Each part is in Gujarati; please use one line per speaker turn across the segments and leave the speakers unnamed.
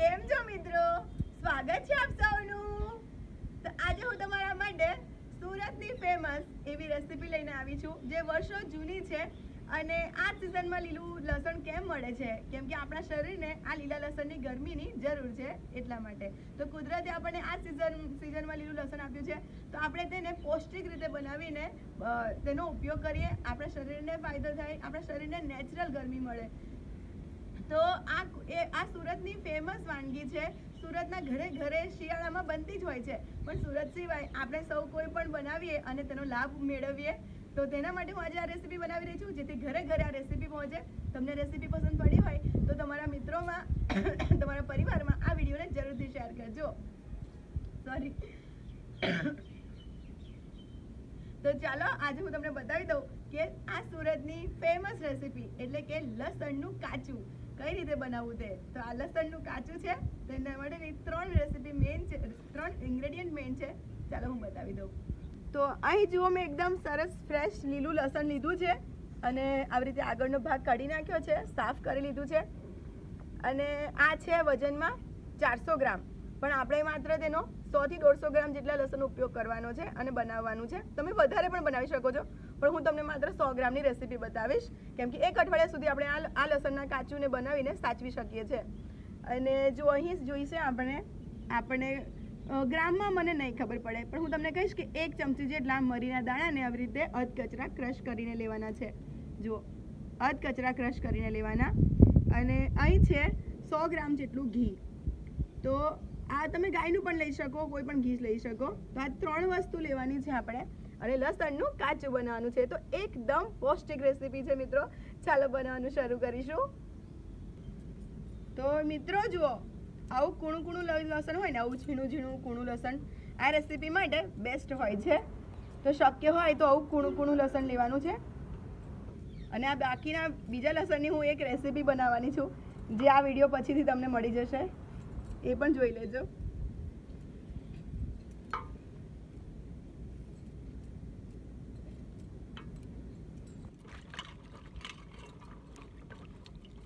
કેમ છો મિત્રો? સ્વાગત છે આપ સૌનું. તો આજે હું તમારા માટે સુરતની ફેમસ એવી રેસીપી લઈને આવી છું, જે વર્ષો જૂની છે અને આ સિઝનમાં લીલું લસણ કેમ મળે છે? કેમ કે આપણા શરીરને આ લીલા લસણની ગરમીની જરૂર છે એટલા માટે. તો કુદરતે આપણને આ સિઝન સિઝનમાં લીલું લસણ આપ્યું છે. તો આપણે તેને પૌષ્ટિક રીતે બનાવીને તેનો ઉપયોગ કરીએ. આપણા શરીરને ફાયદો થાય, આપણા શરીરને નેચરલ ગરમી મળે. તો આ એ આ સુરતની ફેમસ વાનગી છે. સુરતના ઘરે ઘરે શિયાળામાં બનતી જ હોય છે. પણ સુરત સિવાય આપણે સૌ કોઈ પણ બનાવીએ અને તેનો લાભ મેળવીએ, તો તેના માટે હું આજે આ રેસીપી બનાવી રહી છું. જેથી ઘરે ઘરે આ રેસીપી પહોંચે. તમને રેસીપી પસંદ પડી હોય, તો તમારા મિત્રોમાં, તમારા પરિવારમાં આ વિડીયોને જરૂરથી શેર કરજો. સોરી તો ચાલો, આજે હું તમને બતાવી દઉં કે આ સુરતની ફેમસ રેસીપી એટલે કે લસણનું કાચું. કઈ રીતે બનાવવું તે? તો આ લસણનું કાચું છે. તેના માટેની ત્રણ રેસીપી મેઇન છે, ત્રણ ઇન્ગ્રેડિયન્ટ મેઇન છે. ચાલો હું બતાવી દઉં. તો અહીં જુઓ મેં એકદમ સરસ ફ્રેશ લીલું લસણ લીધું છે. અને આવી રીતે આગળનો ભાગ કાઢી નાખ્યો છે, સાફ કરી લીધું છે. અને આ છે વજનમાં ચારસો ગ્રામ. પણ આપણે માત્ર તેનો સોથી દોઢસો ગ્રામ જેટલા લસણનો ઉપયોગ કરવાનો છે અને બનાવવાનું છે. તમે વધારે પણ બનાવી શકો છો, પણ હું તમને માત્ર સો ગ્રામની રેસીપી બતાવીશ, કેમ કે એક અઠવાડિયા સુધી આપણે આ લસણના કાચુને બનાવીને સાચવી શકીએ છીએ. અને જો અહીં જોઈશે આપણે આપણે ગ્રામમાં મને નહીં ખબર પડે, પણ હું તમને કહીશ કે એક ચમચી જેટલા મરીના દાણાને આવી રીતે અધ કચરા ક્રશ કરીને લેવાના છે. જુઓ અધ કચરા ક્રશ કરીને લેવાના. અને અહીં છે સો ગ્રામ જેટલું ઘી. તો આ તમે ગાયનું પણ લઈ શકો, કોઈ પણ ઘી લઈ શકો. તો આ ત્રણ વસ્તુ લેવાની છે આપણે. અને લસણનું કાચું બનાવવાનું છે. તો એકદમ પૌષ્ટિક રેસીપી છે મિત્રો. ચાલો બનાવવાનું શરૂ કરીશું. તો મિત્રો જુઓ, આવું કૂણું કૂણું લસણ હોય ને, આવું ઝીણું ઝીણું કૂણું લસણ, આ રેસીપી માટે બેસ્ટ હોય છે. તો શક્ય હોય તો આવું કૂણું કૂણું લસણ લેવાનું છે. અને આ બાકીના બીજા લસણની હું એક રેસીપી બનાવવાની છું, જે આ વીડિયો પછીથી તમને મળી જશે. એ પણ જોઈ લેજો.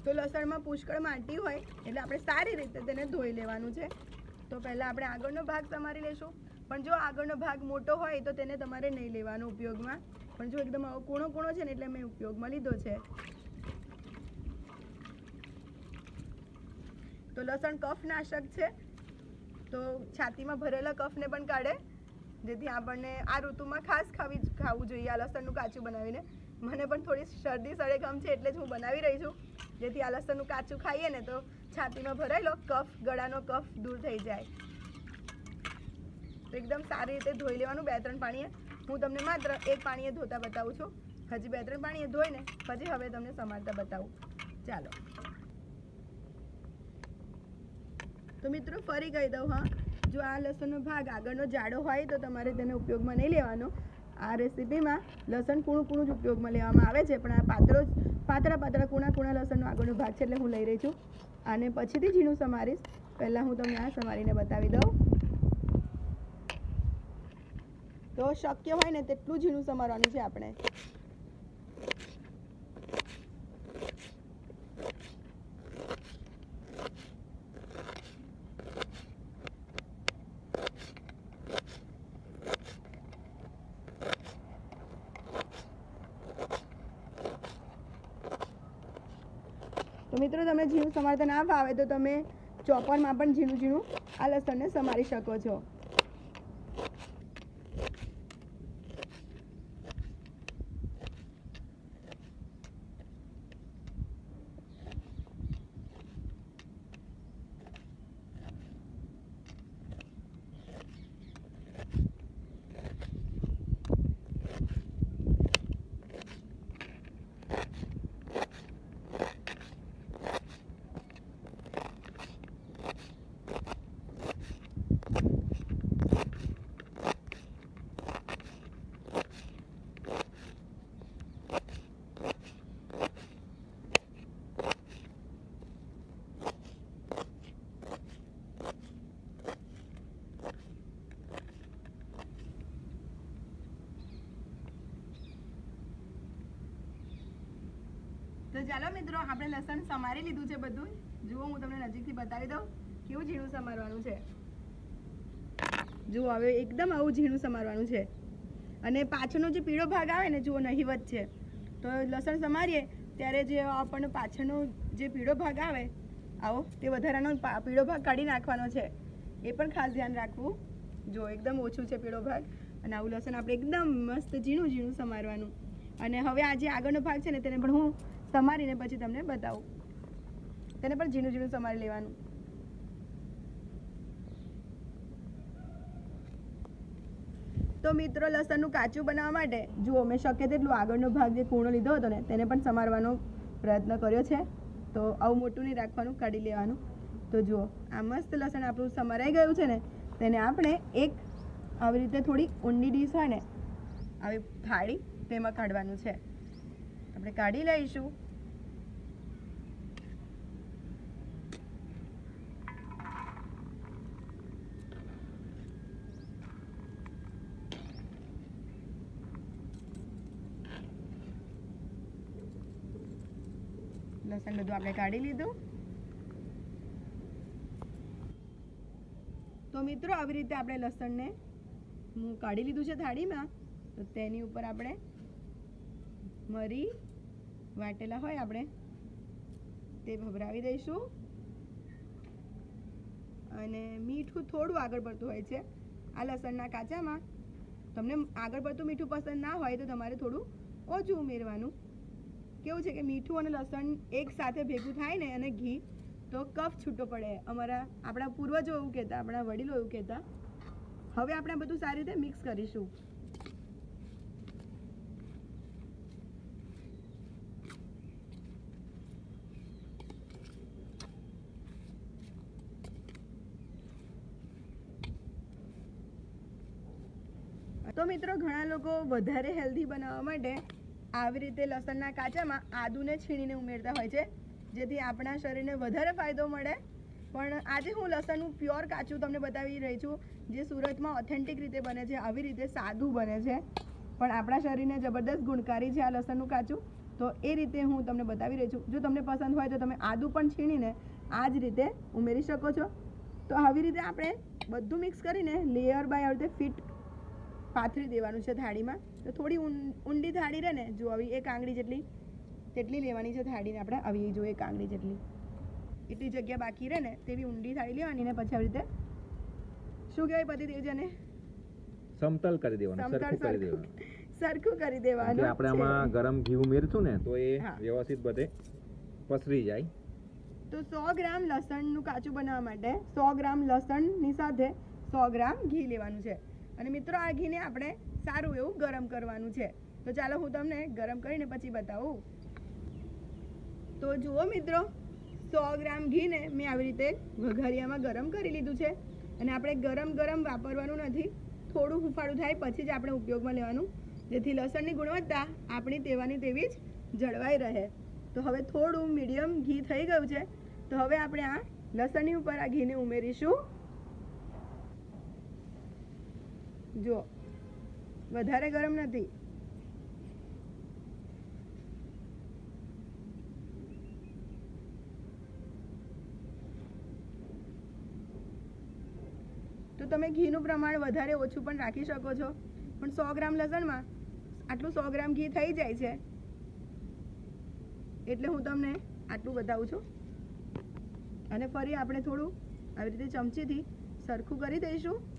તો લસણમાં પુષ્કળ માટી હોય, એટલે આપણે સારી રીતે તેને ધોઈ લેવાનું છે. તો પહેલાં આપણે આગળનો ભાગ સમારી લેશું. પણ જો આગળનો ભાગ મોટો હોય, તો તેને તમારે નહીં લેવાનો ઉપયોગમાં. પણ જો એકદમ કૂણો કૂણો છે ને, એટલે મેં ઉપયોગમાં લીધો છે. તો લસણ કફનાશક છે. તો છાતીમાં ભરેલા કફને પણ કાઢે. જેથી આપણને આ ઋતુમાં ખાસ ખાવી ખાવું જોઈએ આ લસણનું કાચું બનાવીને. મને પણ થોડી શરદી સળેગમ છે એટલે જ હું બનાવી રહી છું. જેથી આ લસણનું કાચું ખાઈએ ને તો છાતીમાં ભરાયેલો કફ, ગળાનો કફ દૂર થઈ જાય. તો એકદમ સારી રીતે ધોઈ લેવાનું બે ત્રણ પાણીએ. હું તમને માત્ર એક પાણીએ ધોતા બતાવું છું. હજી બે ત્રણ પાણીએ ધોઈને પછી હવે તમને સમારતા બતાવું. ચાલો. તો મિત્રો, ફરી કહી દઉં, હા. જો આ લસણનો ભાગ આગળનો જાડો હોય તો તમારે તેને ઉપયોગમાં નહીં લેવાનો. આ રેસીપીમાં લસણ કૂણું કૂણું જ ઉપયોગમાં લેવામાં આવે છે, પણ આ પાતળો પાતળા પાતળા કૂણા કૂણા લસણનો આગળનો ભાગ છે એટલે હું લઈ રહી છું. અને પછીથી ઝીણું સમારીશ. પહેલાં હું તમને આ સમારીને બતાવી દઉં. તો શક્ય હોય ને તેટલું ઝીણું સમારવાનું છે આપણે. તો મિત્રો તમને ઝીણું સમારતા ના ફાવે તો તમે ચોપરમાં પણ ઝીણું ઝીણું આ લસણને સમારી શકો છો. ચાલો મિત્રો, આપણે લસણ સમારી લીધું છે બધું. જુઓ, હું તમને નજીકથી બતાવી દઉં. કેવું ઝીણું સમારવાનું છે? જુઓ, હવે એકદમ આવું ઝીણું સમારવાનું છે. અને પાછળનો જે પીળો ભાગ આવે ને, જુઓ, નહીવત છે. તો લસણ સમારીએ, ત્યારે જે આપણને પાછળનો જે પીળો ભાગ આવે, આવો, તે વધારાનો પીળો ભાગ કાઢી નાખવાનો છે. એ પણ ખાસ ધ્યાન રાખવું. જો, એકદમ ઓછું છે પીળો ભાગ. અને આવું લસણ આપણે એકદમ મસ્ત ઝીણું ઝીણું સમારવાનું. અને હવે આ જે આગળનો ભાગ છે ને, તેને પણ હું સમારીને પછી તમને બતાવું. તેને પણ ઝીણું ઝીણું સમારી લેવાનું. તો મિત્રો, લસણનું કાચું બનાવવા માટે જુઓ, મેં શક્ય તેટલું આગળનો ભાગ જે કૂણો લીધો હતો ને, તેને પણ સમારવાનો પ્રયત્ન કર્યો છે. તો આવું મોટું નહીં રાખવાનું, કાઢી લેવાનું. તો જુઓ, આ મસ્ત લસણ આપણું સમારાઈ ગયું છે ને, તેને આપણે એક આવી રીતે થોડી ઊંડી ડીશ હોય ને, આવી થાળી તેમાં કાઢવાનું છે. આપણે કાઢી લઈશું. લસણ બધું આપણે કાઢી લીધું. તો મિત્રો, આવી રીતે આપણે લસણને હું કાઢી લીધું છે થાળીમાં. તો તેની ઉપર આપણે મરી વાટેલા હોય આપણે, તે ભભરાવી દઈશું. અને મીઠું થોડું આગળ પડતું હોય છે આ લસણના કાચામાં. તમને આગળ પડતું મીઠું પસંદ ના હોય તો તમારે થોડું ઓછું ઉમેરવાનું. કેવું છે કે મીઠું અને લસણ એક સાથે ભેગું થાય ને અને ઘી તો કફ છૂટો પડે. અમારા, આપણા પૂર્વજો એવું કહેતા, આપણા વડીલો એવું કહેતા. હવે આપણે બધું સારી રીતે મિક્સ કરીશું. તો મિત્રો, ઘણા લોકો વધારે હેલ્ધી બનાવવા માટે આવી રીતે લસણના કાચામાં આદુને છીણીને ઉમેરતા હોય છે, જેથી આપણા શરીરને વધારે ફાયદો મળે. પણ આજે હું લસણનું પ્યોર કાચું તમને બતાવી રહી છું, જે સુરતમાં ઓથેન્ટિક રીતે બને છે, આવી રીતે સાદું બને છે. પણ આપણા શરીરને જબરદસ્ત ગુણકારી છે આ લસણનું કાચું, તો એ રીતે હું તમને બતાવી રહી છું. જો તમને પસંદ હોય તો તમે આદું પણ છીણીને આ જ રીતે ઉમેરી શકો છો. તો આવી રીતે આપણે બધું મિક્સ કરીને લેયર બાય આવી રીતે ફિટ પાથરી દેવાનું છે થાળીમાં. તો થોડી ઊંડી થાળી રહે ને જો આવી એક આંગળી જેટલી તેટલી લેવાની છે થાળીને આપણે. આવી જો એક આંગળી જેટલી. એટલી જગ્યા બાકી રહે ને તેવી ઊંડી થાળી લેવાની ને પછી આવી રીતે શું કહેવાય પતિદેવ જેને
સમતલ કરી દેવાનું સરખું કરી દેવાનું.
સરખું કરી દેવાનું
આપણે આમાં ગરમ ઘી ઉમેરશું ને તો એ વ્યવસ્થિત બધે પસરી જાય.
તો સો ગ્રામ લસણનું કાચું બનાવવા માટે સો ગ્રામ લસણની સાથે સો ગ્રામ ઘી લેવાનું છે. અને મિત્રો, આ ઘીને આપણે સારું એવું ગરમ કરવાનું છે. તો ચાલો હું તમને ગરમ કરીને પછી બતાવું. તો જુઓ મિત્રો, સો ગ્રામ ઘીને મેં આવી રીતે વઘારિયામાં ગરમ કરી લીધું છે. અને આપણે ગરમ ગરમ વાપરવાનું નથી, થોડું હુંફાળું થાય પછી જ આપણે ઉપયોગમાં લેવાનું. જેથી લસણની ગુણવત્તા આપણી તેવાની તેવી જ જળવાઈ રહે. તો હવે થોડું મીડિયમ ઘી થઈ ગયું છે. તો હવે આપણે આ લસણની ઉપર આ ઘીને ઉમેરીશું. જો વધારે ગરમ નથી. તો તમે ઘીનું પ્રમાણ વધારે ઓછું પણ રાખી શકો છો. પણ સો ગ્રામ લસણમાં આટલું સો ગ્રામ ઘી થઈ જાય છે. એટલે હું તમને આટલું બતાવું છું. અને ફરી આપણે થોડું આવી રીતે ચમચીથી સરખું કરી દઈશું.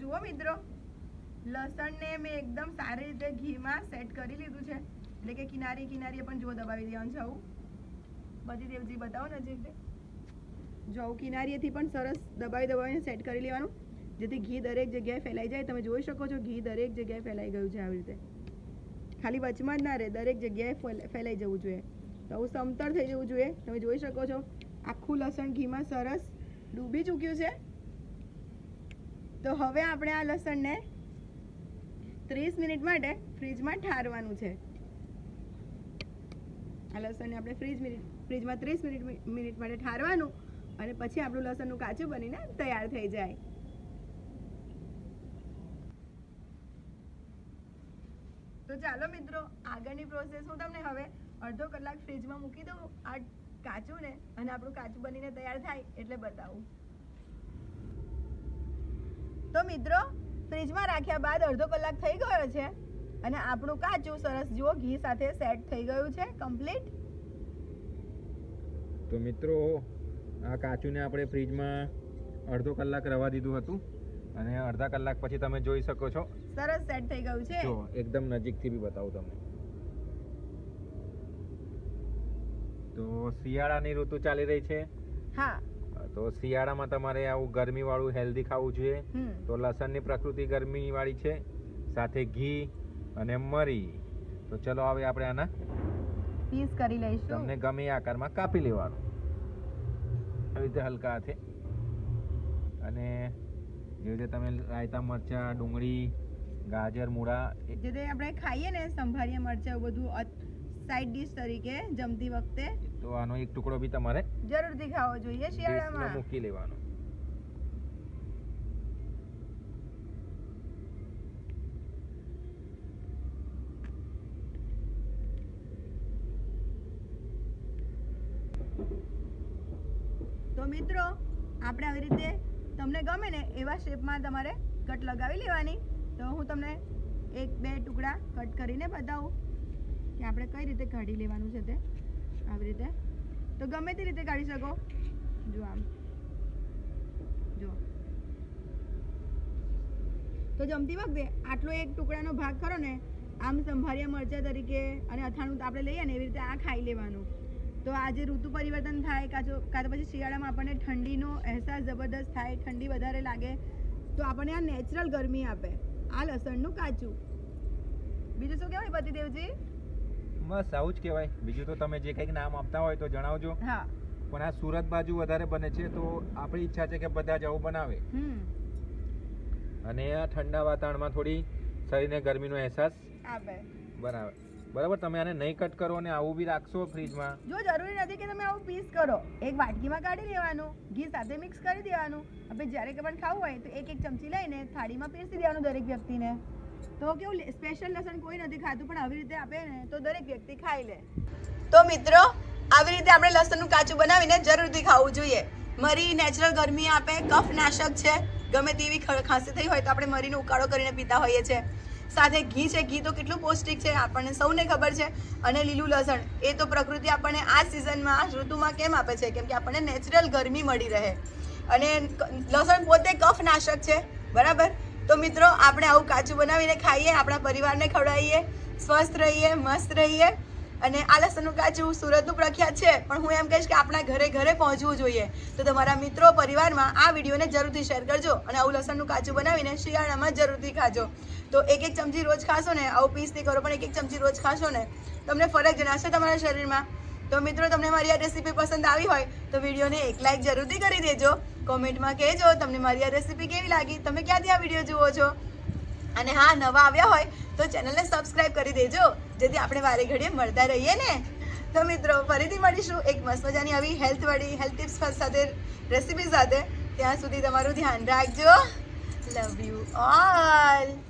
જુઓ મિત્રો, લસણને મેં એકદમ સારી રીતે ઘીમાં સેટ કરી લીધું છે. એટલે કે કિનારી કિનારીએ પણ જુઓ દબાવી દેવાનું છે આવું. બધી દેવજી બતાવો ને જે કિનારીએથી પણ સરસ દબાવી દબાવીને સેટ કરી લેવાનું. જેથી ઘી દરેક જગ્યાએ ફેલાઈ જાય. તમે જોઈ શકો છો ઘી દરેક જગ્યાએ ફેલાઈ ગયું છે આવી રીતે. ખાલી વચમાં જ ના રહે, દરેક જગ્યાએ ફેલ- ફેલાઈ જવું જોઈએ. તો આવું સમતળ થઈ જવું જોઈએ. તમે જોઈ શકો છો આખું લસણ ઘીમાં સરસ ડૂબી ચૂક્યું છે. તો હવે આપણે આ લસણને ત્રીસ મિનિટ માટે ફ્રીજમાં ઠારવાનું છે. આ લસણને આપણે ફ્રીજ મિનિટ, ફ્રીજમાં ત્રીસ મિનિટ મિનિટ માટે ઠારવાનું અને પછી આપણું લસણનું કાચું બનીને તૈયાર થઈ જાય. તો ચાલો મિત્રો, આગળની પ્રોસેસ હું તમને હવે અડધો કલાક ફ્રીજમાં મૂકી દઉં. આ કાચું ને અને આપણું કાચું બનીને તૈયાર થાય એટલે બતાવું. તો મિત્રો ફ્રીજમાં રાખ્યા બાદ અડધો કલાક થઈ ગયો છે અને આપણું કાચું સરસ જુઓ ઘી સાથે સેટ થઈ ગયું છે કમ્પ્લીટ
તો મિત્રો આ કાચુંને આપણે ફ્રીજમાં અડધો કલાક રવા દીધું હતું અને અડધા કલાક પછી તમે જોઈ શકો છો.
સરસ સેટ થઈ ગયું છે.
જો એકદમ નજીકથી બી બતાવું તમને. તો શિયાળાની ઋતુ ચાલી રહી છે.
હા.
તો શિયાળામાં તમારે આવું ગરમી વાળું હેલ્ધી ખાવું જોઈએ. તો લસણની પ્રકૃતિ ગરમી વાળી છે. સાથે ઘી અને મરી. તો ચલો હવે આપણે આના
પીસ કરી લઈશું.
તમને ગમે આકારમાં કાપી લેવાનું. આવી રીતે હલકા હાથે. અને જે રીતે તમે રાયતા મરચા ડુંગળી ગાજર મૂળા
જે આપણે ખાઈએ ને સંભાળીએ મરચાં બધું સાઈડ ડિશ તરીકે જમતી વખતે
તો આનો એક ટુકડો બી તમારે
જરૂરથી ખાવો જોઈએ શિયાળામાં.
મૂકી લેવાનો.
તો મિત્રો આપણે આવી રીતે તમને ગમે ને એવા શેપમાં તમારે કટ લગાવી લેવાની. તો હું તમને એક બે ટુકડા કટ કરીને બતાવું. કે આપણે કઈ રીતે કાઢી લેવાનું છે તે? આવી રીતે. તો ગમે તે રીતે કાઢી શકો. જો આમ. જો. તો જમતી વખતે આટલો એક ટુકડાનો ભાગ ખરો ને, આમ સંભાળ્યા મરચા તરીકે અને અથાણું આપણે લઈએ ને, એવી રીતે આ ખાઈ લેવાનું. તો આ જે ઋતુ પરિવર્તન થાય, કાં તો કાં તો પછી શિયાળામાં આપણને ઠંડીનો અહેસાસ જબરદસ્ત થાય, ઠંડી વધારે લાગે, તો આપણને આ નેચરલ ગરમી આપે. આ લસણનું કાચું. બીજું શું કહેવાય પતિદેવજી?
બસ આવું જ કહેવાય. બીજું તો તમે જે કંઈક નામ આપતા હોય તો જણાવજો.
હા.
પણ આ સુરત બાજુ વધારે બને છે તો આપણી ઈચ્છા છે કે બધા જ આવું બનાવે. અને આ ઠંડા વાતાવરણમાં થોડી શરીરને ગરમીનો અહેસાસ બનાવે. બરાબર? તમે આને નહીં કટ કરો અને આવું બી રાખશો ફ્રીજમાં.
જો જરૂરી નથી કે તમે આવું પીસ કરો. એક વાટકીમાં કાઢી લેવાનું ઘી સાથે મિક્સ કરી દેવાનું. આપણે જ્યારે પણ ખાવું હોય તો એક એક ચમચી લઈને થાળીમાં પીસી દેવાનું દરેક વ્યક્તિને. તો કેવું સ્પેશિયલ લસણ કોઈ નથી ખાતું, પણ આવી રીતે આપે ને, તો દરેક વ્યક્તિ ખાઈ લે. તો મિત્રો, આવી રીતે આપણે લસણનું કાચું બનાવીને જરૂરથી ખાવું જોઈએ. મરી નેચરલ ગરમી આપે કફ નાશક છે. ગમે તેવી ખાંસી થઈ હોય તો આપણે મરીનો ઉકાળો કરીને પીતા હોઈએ છીએ. સાથે ઘી છે, ઘી તો કેટલું પૌષ્ટિક છે, આપણને સૌને ખબર છે. અને લીલું લસણ, એ તો પ્રકૃતિ આપણને આ સિઝનમાં આ ઋતુમાં કેમ આપે છે? કેમ કે આપણને નેચરલ ગરમી મળી રહે. અને લસણ પોતે કફ નાશક છે. બરાબર? તો મિત્રો, આપણે આવું કાચું બનાવીને ખાઈએ, આપણા પરિવારને ખવડાવીએ. સ્વસ્થ રહીએ, મસ્ત રહીએ. અને આ લસણનું કાચું સુરતનું પ્રખ્યાત છે, પણ હું એમ કહીશ કે આપણા ઘરે ઘરે પહોંચવું જોઈએ. તો તમારા મિત્રો પરિવારમાં આ વિડીયોને જરૂરથી શેર કરજો અને આવું લસણનું કાચું બનાવીને શિયાળામાં જરૂરથી ખાજો. તો એક એક ચમચી રોજ ખાશો ને, આવું પીસથી કરો, પણ એક એક ચમચી રોજ ખાશો ને, તમને ફરક જણાશે તમારા શરીરમાં. તો મિત્રો, તમને મારી આ રેસીપી પસંદ આવી હોય, તો વિડીયોને એક લાઇક જરૂરથી કરી દેજો. કોમેન્ટમાં કહેજો તમને મારી આ રેસીપી કેવી લાગી. તમે ક્યાંથી આ વીડિયો જુઓ છો? અને હા, નવા આવ્યા હોય, તો ચેનલને સબસ્ક્રાઇબ કરી દેજો, જેથી આપણે વારે ઘડીએ મળતા રહીએ ને. તો મિત્રો, ફરીથી મળીશું એક મસ્ત મજાની આવી હેલ્થ વાળી હેલ્થ ટિપ્સ સાથે રેસીપી સાથે. ત્યાં સુધી તમારું ધ્યાન રાખજો. Love you all